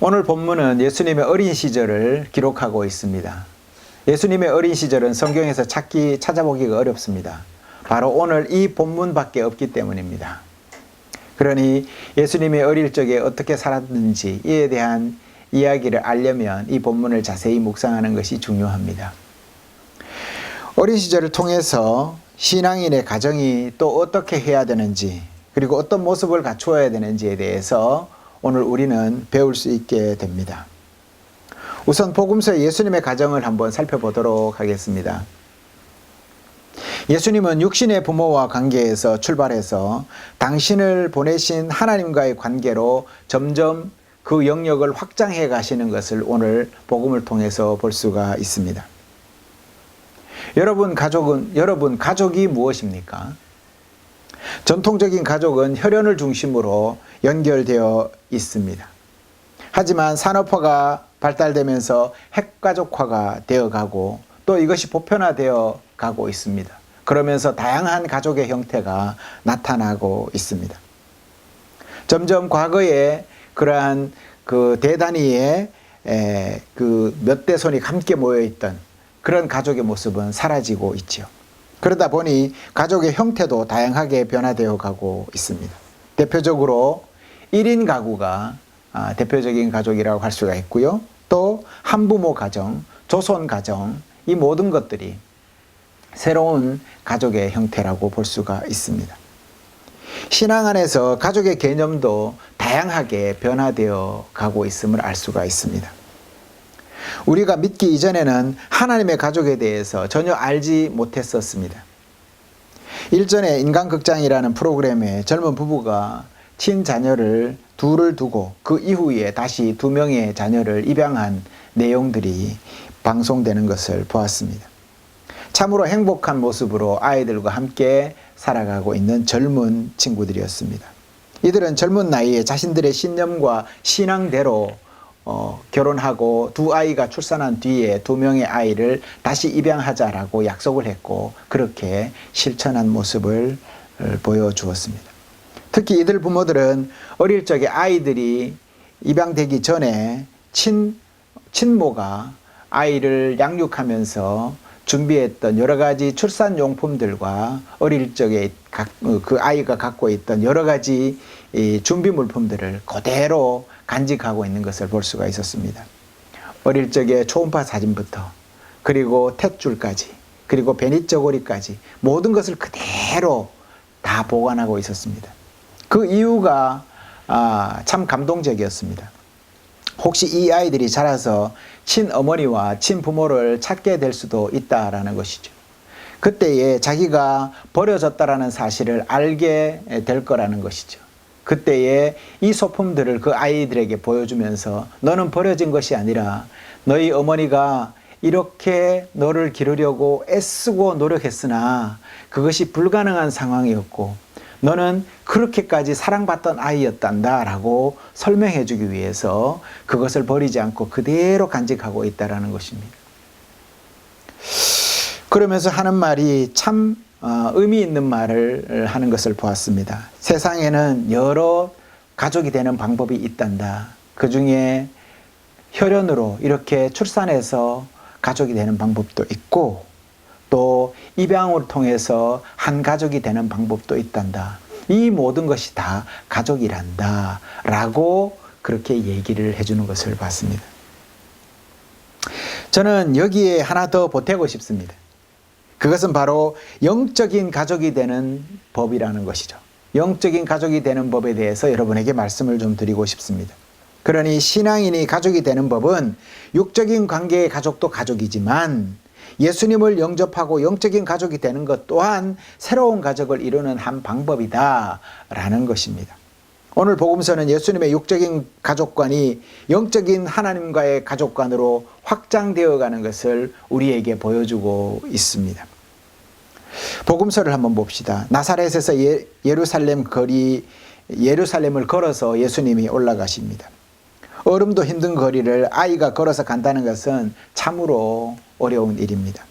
오늘 본문은 예수님의 어린 시절을 기록하고 있습니다. 예수님의 어린 시절은 성경에서 찾기 찾아보기가 어렵습니다. 바로 오늘 이 본문밖에 없기 때문입니다. 그러니 예수님이 어릴 적에 어떻게 살았는지 이에 대한 이야기를 알려면 이 본문을 자세히 묵상하는 것이 중요합니다. 어린 시절을 통해서 신앙인의 가정이 또 어떻게 해야 되는지 그리고 어떤 모습을 갖추어야 되는지에 대해서 오늘 우리는 배울 수 있게 됩니다. 우선 복음서 예수님의 가정을 한번 살펴보도록 하겠습니다. 예수님은 육신의 부모와 관계에서 출발해서 당신을 보내신 하나님과의 관계로 점점 그 영역을 확장해 가시는 것을 오늘 복음을 통해서 볼 수가 있습니다. 여러분 가족은 여러분 가족이 무엇입니까? 전통적인 가족은 혈연을 중심으로 연결되어 있습니다. 하지만 산업화가 발달되면서 핵가족화가 되어 가고 또 이것이 보편화되어 가고 있습니다. 그러면서 다양한 가족의 형태가 나타나고 있습니다. 점점 과거에 그러한 그 대단위의 그 몇 대 손이 함께 모여 있던 그런 가족의 모습은 사라지고 있지요. 그러다 보니 가족의 형태도 다양하게 변화되어 가고 있습니다. 대표적으로 1인 가구가 아, 대표적인 가족이라고 할 수가 있고요. 또 한부모 가정, 조손 가정, 이 모든 것들이 새로운 가족의 형태라고 볼 수가 있습니다. 신앙 안에서 가족의 개념도 다양하게 변화되어 가고 있음을 알 수가 있습니다. 우리가 믿기 이전에는 하나님의 가족에 대해서 전혀 알지 못했었습니다. 일전에 인간극장이라는 프로그램에 젊은 부부가 친자녀를 둘을 두고 그 이후에 다시 두 명의 자녀를 입양한 내용들이 방송되는 것을 보았습니다. 참으로 행복한 모습으로 아이들과 함께 살아가고 있는 젊은 친구들이었습니다. 이들은 젊은 나이에 자신들의 신념과 신앙대로 어, 결혼하고 두 아이가 출산한 뒤에 두 명의 아이를 다시 입양하자라고 약속을 했고 그렇게 실천한 모습을 어, 보여주었습니다. 특히 이들 부모들은 어릴 적에 아이들이 입양되기 전에 친, 친모가 아이를 양육하면서 준비했던 여러 가지 출산 용품들과 어릴 적에 어, 그 아이가 갖고 있던 여러 가지 준비 물품들을 그대로 간직하고 있는 것을 볼 수가 있었습니다. 어릴 적에 초음파 사진부터 그리고 탯줄까지 그리고 베니저고리까지 모든 것을 그대로 다 보관하고 있었습니다. 그 이유가 아, 참 감동적이었습니다. 혹시 이 아이들이 자라서 친어머니와 친부모를 찾게 될 수도 있다라는 것이죠. 그때에 자기가 버려졌다라는 사실을 알게 될 거라는 것이죠. 그때에 이 소품들을 그 아이들에게 보여주면서 너는 버려진 것이 아니라 너희 어머니가 이렇게 너를 기르려고 애쓰고 노력했으나 그것이 불가능한 상황이었고 너는 그렇게까지 사랑받던 아이였단다 라고 설명해 주기 위해서 그것을 버리지 않고 그대로 간직하고 있다라는 것입니다. 그러면서 하는 말이 참 어, 의미 있는 말을 하는 것을 보았습니다. 세상에는 여러 가족이 되는 방법이 있단다. 그 중에 혈연으로 이렇게 출산해서 가족이 되는 방법도 있고 또 입양을 통해서 한 가족이 되는 방법도 있단다. 이 모든 것이 다 가족이란다. 라고 그렇게 얘기를 해주는 것을 봤습니다. 저는 여기에 하나 더 보태고 싶습니다. 그것은 바로 영적인 가족이 되는 법이라는 것이죠. 영적인 가족이 되는 법에 대해서 여러분에게 말씀을 좀 드리고 싶습니다. 그러니 신앙인이 가족이 되는 법은 육적인 관계의 가족도 가족이지만 예수님을 영접하고 영적인 가족이 되는 것 또한 새로운 가족을 이루는 한 방법이다라는 것입니다. 오늘 복음서는 예수님의 육적인 가족관이 영적인 하나님과의 가족관으로 확장되어 가는 것을 우리에게 보여주고 있습니다. 복음서를 한번 봅시다. 나사렛에서 예, 예루살렘 거리 예루살렘을 걸어서 예수님이 올라가십니다. 얼음도 힘든 거리를 아이가 걸어서 간다는 것은 참으로 어려운 일입니다.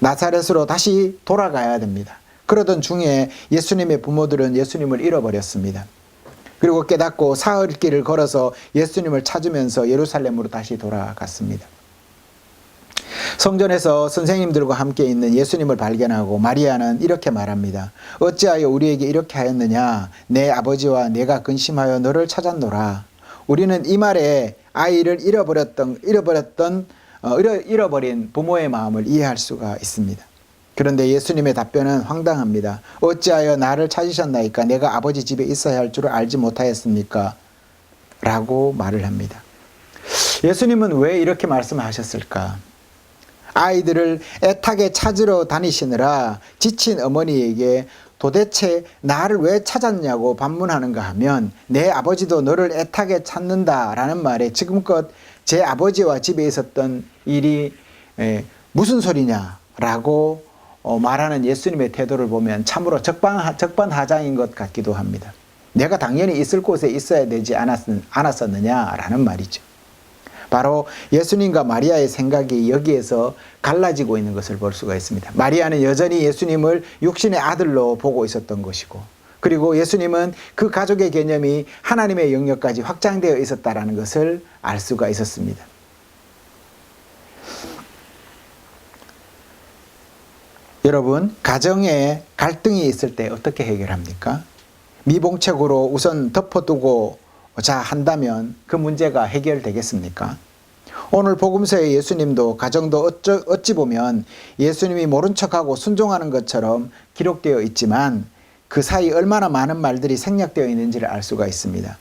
나사렛으로 다시 돌아가야 됩니다. 그러던 중에 예수님의 부모들은 예수님을 잃어버렸습니다. 그리고 깨닫고 사흘 길을 걸어서 예수님을 찾으면서 예루살렘으로 다시 돌아갔습니다. 성전에서 선생님들과 함께 있는 예수님을 발견하고 마리아는 이렇게 말합니다. 어찌하여 우리에게 이렇게 하였느냐? 내 아버지와 내가 근심하여 너를 찾았노라. 우리는 이 말에 아이를 잃어버렸던 잃어버렸던 어, 잃어, 잃어버린 부모의 마음을 이해할 수가 있습니다. 그런데 예수님의 답변은 황당합니다. 어찌하여 나를 찾으셨나이까? 내가 아버지 집에 있어야 할 줄을 알지 못하였습니까? 라고 말을 합니다. 예수님은 왜 이렇게 말씀하셨을까? 아이들을 애타게 찾으러 다니시느라 지친 어머니에게 도대체 나를 왜 찾았냐고 반문하는가 하면 내 아버지도 너를 애타게 찾는다 라는 말에 지금껏 제 아버지와 집에 있었던 일이 에, 무슨 소리냐라고 어, 말하는 예수님의 태도를 보면 참으로 적반, 적반하장인 것 같기도 합니다. 내가 당연히 있을 곳에 있어야 되지 않았, 않았었느냐라는 말이죠. 바로 예수님과 마리아의 생각이 여기에서 갈라지고 있는 것을 볼 수가 있습니다. 마리아는 여전히 예수님을 육신의 아들로 보고 있었던 것이고, 그리고 예수님은 그 가족의 개념이 하나님의 영역까지 확장되어 있었다라는 것을 알 수가 있었습니다. 여러분, 가정에 갈등이 있을 때 어떻게 해결합니까? 미봉책으로 우선 덮어두고 자 한다면 그 문제가 해결되겠습니까? 오늘 복음서의 예수님도 가정도 어찌 보면 예수님이 모른 척하고 순종하는 것처럼 기록되어 있지만 그 사이 얼마나 많은 말들이 생략되어 있는지를 알 수가 있습니다.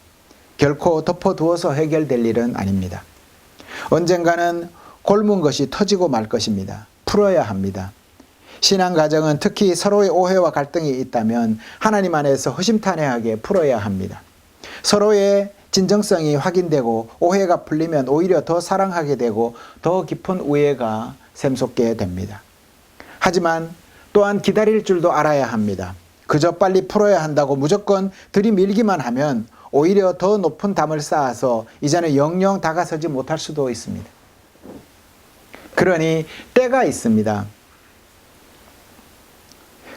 결코 덮어두어서 해결될 일은 아닙니다. 언젠가는 골문 것이 터지고 말 것입니다. 풀어야 합니다. 신앙 가정은 특히 서로의 오해와 갈등이 있다면 하나님 안에서 허심탄회하게 풀어야 합니다. 서로의 진정성이 확인되고 오해가 풀리면 오히려 더 사랑하게 되고 더 깊은 우애가 샘솟게 됩니다. 하지만 또한 기다릴 줄도 알아야 합니다. 그저 빨리 풀어야 한다고 무조건 들이밀기만 하면 오히려 더 높은 담을 쌓아서 이제는 영영 다가서지 못할 수도 있습니다. 그러니 때가 있습니다.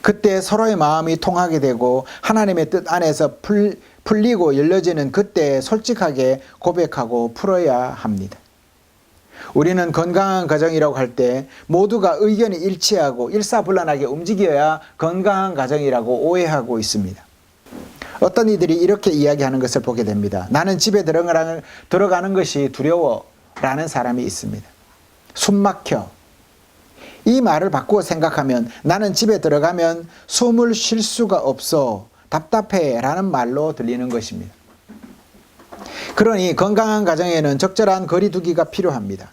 그때 서로의 마음이 통하게 되고 하나님의 뜻 안에서 풀, 풀리고 열려지는 그때 솔직하게 고백하고 풀어야 합니다. 우리는 건강한 가정이라고 할 때 모두가 의견이 일치하고 일사불란하게 움직여야 건강한 가정이라고 오해하고 있습니다. 어떤 이들이 이렇게 이야기하는 것을 보게 됩니다. 나는 집에 들어가는, 것이 두려워 라는 사람이 있습니다. 숨 막혀. 이 말을 바꾸어 생각하면 나는 집에 들어가면 숨을 쉴 수가 없어. 답답해 라는 말로 들리는 것입니다. 그러니 건강한 가정에는 적절한 거리두기가 필요합니다.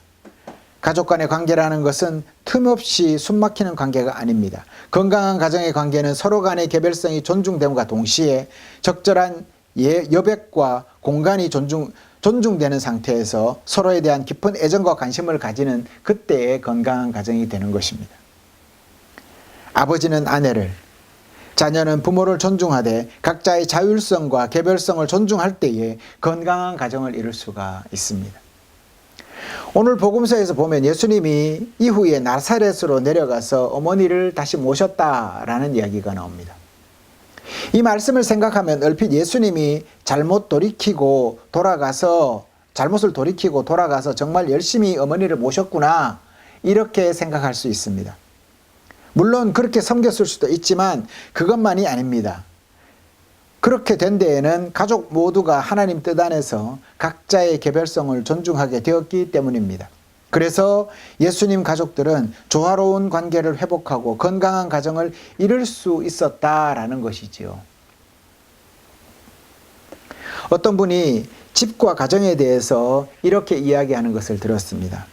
가족 간의 관계라는 것은 틈 없이 숨 막히는 관계가 아닙니다. 건강한 가정의 관계는 서로 간의 개별성이 존중됨과 동시에 적절한 예, 여백과 공간이 존중, 존중되는 상태에서 서로에 대한 깊은 애정과 관심을 가지는 그때의 건강한 가정이 되는 것입니다. 아버지는 아내를, 자녀는 부모를 존중하되 각자의 자율성과 개별성을 존중할 때에 건강한 가정을 이룰 수가 있습니다. 오늘 복음서에서 보면 예수님이 이후에 나사렛으로 내려가서 어머니를 다시 모셨다라는 이야기가 나옵니다. 이 말씀을 생각하면 얼핏 예수님이 잘못 돌이키고 돌아가서 잘못을 돌이키고 돌아가서 정말 열심히 어머니를 모셨구나 이렇게 생각할 수 있습니다. 물론 그렇게 섬겼을 수도 있지만 그것만이 아닙니다. 그렇게 된 데에는 가족 모두가 하나님 뜻 안에서 각자의 개별성을 존중하게 되었기 때문입니다. 그래서 예수님 가족들은 조화로운 관계를 회복하고 건강한 가정을 이룰 수 있었다라는 것이지요. 어떤 분이 집과 가정에 대해서 이렇게 이야기하는 것을 들었습니다.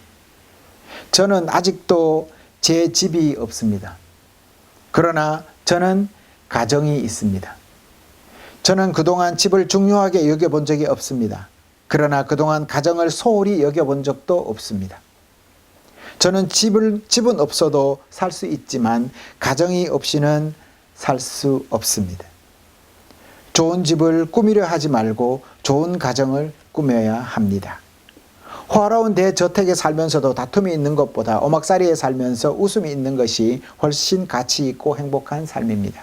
저는 아직도 제 집이 없습니다. 그러나 저는 가정이 있습니다. 저는 그동안 집을 중요하게 여겨본 적이 없습니다. 그러나 그동안 가정을 소홀히 여겨본 적도 없습니다. 저는 집을, 집은 없어도 살 수 있지만 가정이 없이는 살 수 없습니다. 좋은 집을 꾸미려 하지 말고 좋은 가정을 꾸며야 합니다. 화려운 대저택에 살면서도 다툼이 있는 것보다 오막살이에 살면서 웃음이 있는 것이 훨씬 가치 있고 행복한 삶입니다.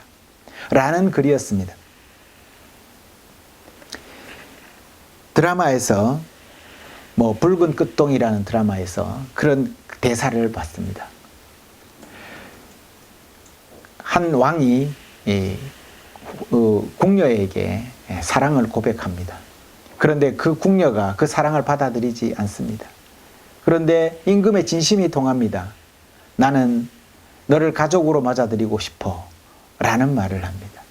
라는 글이었습니다. 드라마에서 뭐 붉은 끝동이라는 드라마에서 그런 대사를 봤습니다. 한 왕이 이, 어, 궁녀에게 사랑을 고백합니다. 그런데 그 궁녀가 그 사랑을 받아들이지 않습니다. 그런데 임금의 진심이 통합니다. 나는 너를 가족으로 맞아들이고 싶어. 라는 말을 합니다.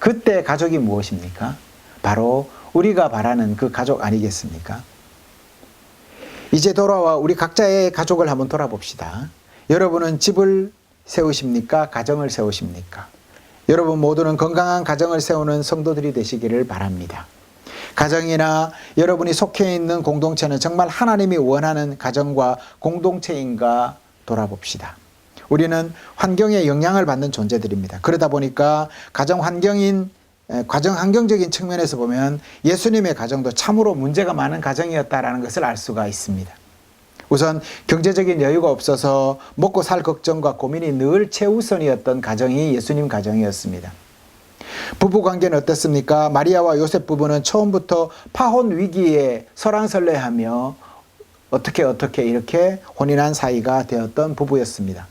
그때 가족이 무엇입니까? 바로 우리가 바라는 그 가족 아니겠습니까? 이제 돌아와 우리 각자의 가족을 한번 돌아봅시다. 여러분은 집을 세우십니까? 가정을 세우십니까? 여러분 모두는 건강한 가정을 세우는 성도들이 되시기를 바랍니다. 가정이나 여러분이 속해 있는 공동체는 정말 하나님이 원하는 가정과 공동체인가 돌아봅시다. 우리는 환경에 영향을 받는 존재들입니다. 그러다 보니까 가정 환경인 에, 가정 환경적인 측면에서 보면 예수님의 가정도 참으로 문제가 많은 가정이었다라는 것을 알 수가 있습니다. 우선 경제적인 여유가 없어서 먹고 살 걱정과 고민이 늘 최우선이었던 가정이 예수님 가정이었습니다. 부부 관계는 어떻습니까? 마리아와 요셉 부부는 처음부터 파혼 위기에 설왕설래하며 어떻게 어떻게 이렇게 혼인한 사이가 되었던 부부였습니다.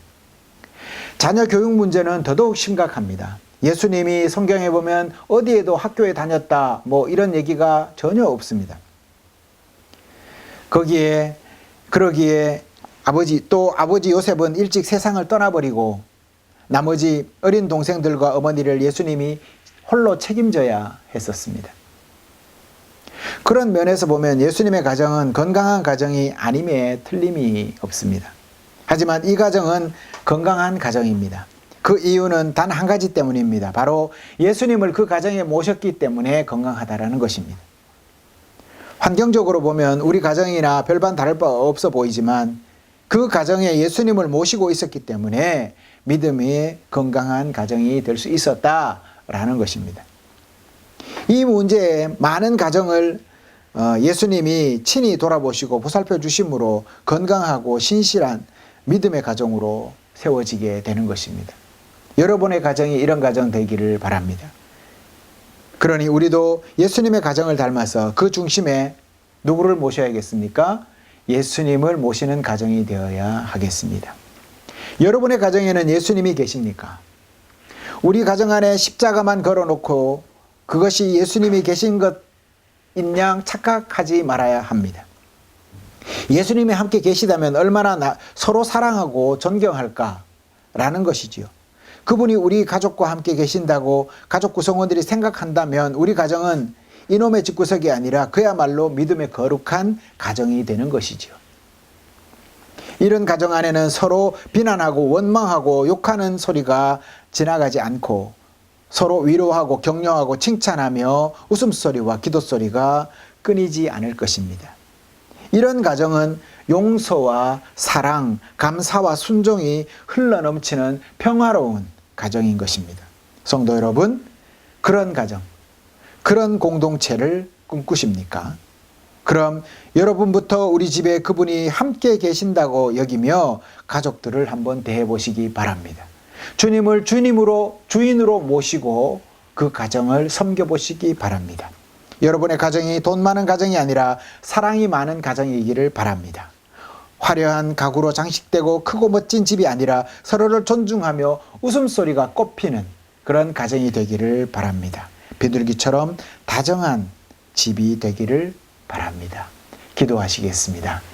자녀 교육 문제는 더더욱 심각합니다. 예수님이 성경에 보면 어디에도 학교에 다녔다 뭐 이런 얘기가 전혀 없습니다. 거기에 그러기에 아버지 또 아버지 요셉은 일찍 세상을 떠나버리고 나머지 어린 동생들과 어머니를 예수님이 홀로 책임져야 했었습니다. 그런 면에서 보면 예수님의 가정은 건강한 가정이 아님에 틀림이 없습니다. 하지만 이 가정은 건강한 가정입니다. 그 이유는 단 한 가지 때문입니다. 바로 예수님을 그 가정에 모셨기 때문에 건강하다라는 것입니다. 환경적으로 보면 우리 가정이나 별반 다를 바 없어 보이지만 그 가정에 예수님을 모시고 있었기 때문에 믿음이 건강한 가정이 될 수 있었다 라는 것입니다. 이 문제에 많은 가정을 어, 예수님이 친히 돌아보시고 보살펴 주심으로 건강하고 신실한 믿음의 가정으로 세워지게 되는 것입니다. 여러분의 가정이 이런 가정 되기를 바랍니다. 그러니 우리도 예수님의 가정을 닮아서 그 중심에 누구를 모셔야겠습니까? 예수님을 모시는 가정이 되어야 하겠습니다. 여러분의 가정에는 예수님이 계십니까? 우리 가정 안에 십자가만 걸어놓고 그것이 예수님이 계신 것인 양 착각하지 말아야 합니다. 예수님이 함께 계시다면 얼마나 나, 서로 사랑하고 존경할까라는 것이지요. 그분이 우리 가족과 함께 계신다고 가족 구성원들이 생각한다면 우리 가정은 이놈의 집구석이 아니라 그야말로 믿음의 거룩한 가정이 되는 것이지요. 이런 가정 안에는 서로 비난하고 원망하고 욕하는 소리가 지나가지 않고 서로 위로하고 격려하고 칭찬하며 웃음소리와 기도소리가 끊이지 않을 것입니다. 이런 가정은 용서와 사랑, 감사와 순종이 흘러넘치는 평화로운 가정인 것입니다. 성도 여러분, 그런 가정, 그런 공동체를 꿈꾸십니까? 그럼 여러분부터 우리 집에 그분이 함께 계신다고 여기며 가족들을 한번 대해 보시기 바랍니다. 주님을 주님으로 주인으로 모시고 그 가정을 섬겨 보시기 바랍니다. 여러분의 가정이 돈 많은 가정이 아니라 사랑이 많은 가정이기를 바랍니다. 화려한 가구로 장식되고 크고 멋진 집이 아니라 서로를 존중하며 웃음소리가 꽃피는 그런 가정이 되기를 바랍니다. 비둘기처럼 다정한 집이 되기를 바랍니다. 기도하시겠습니다.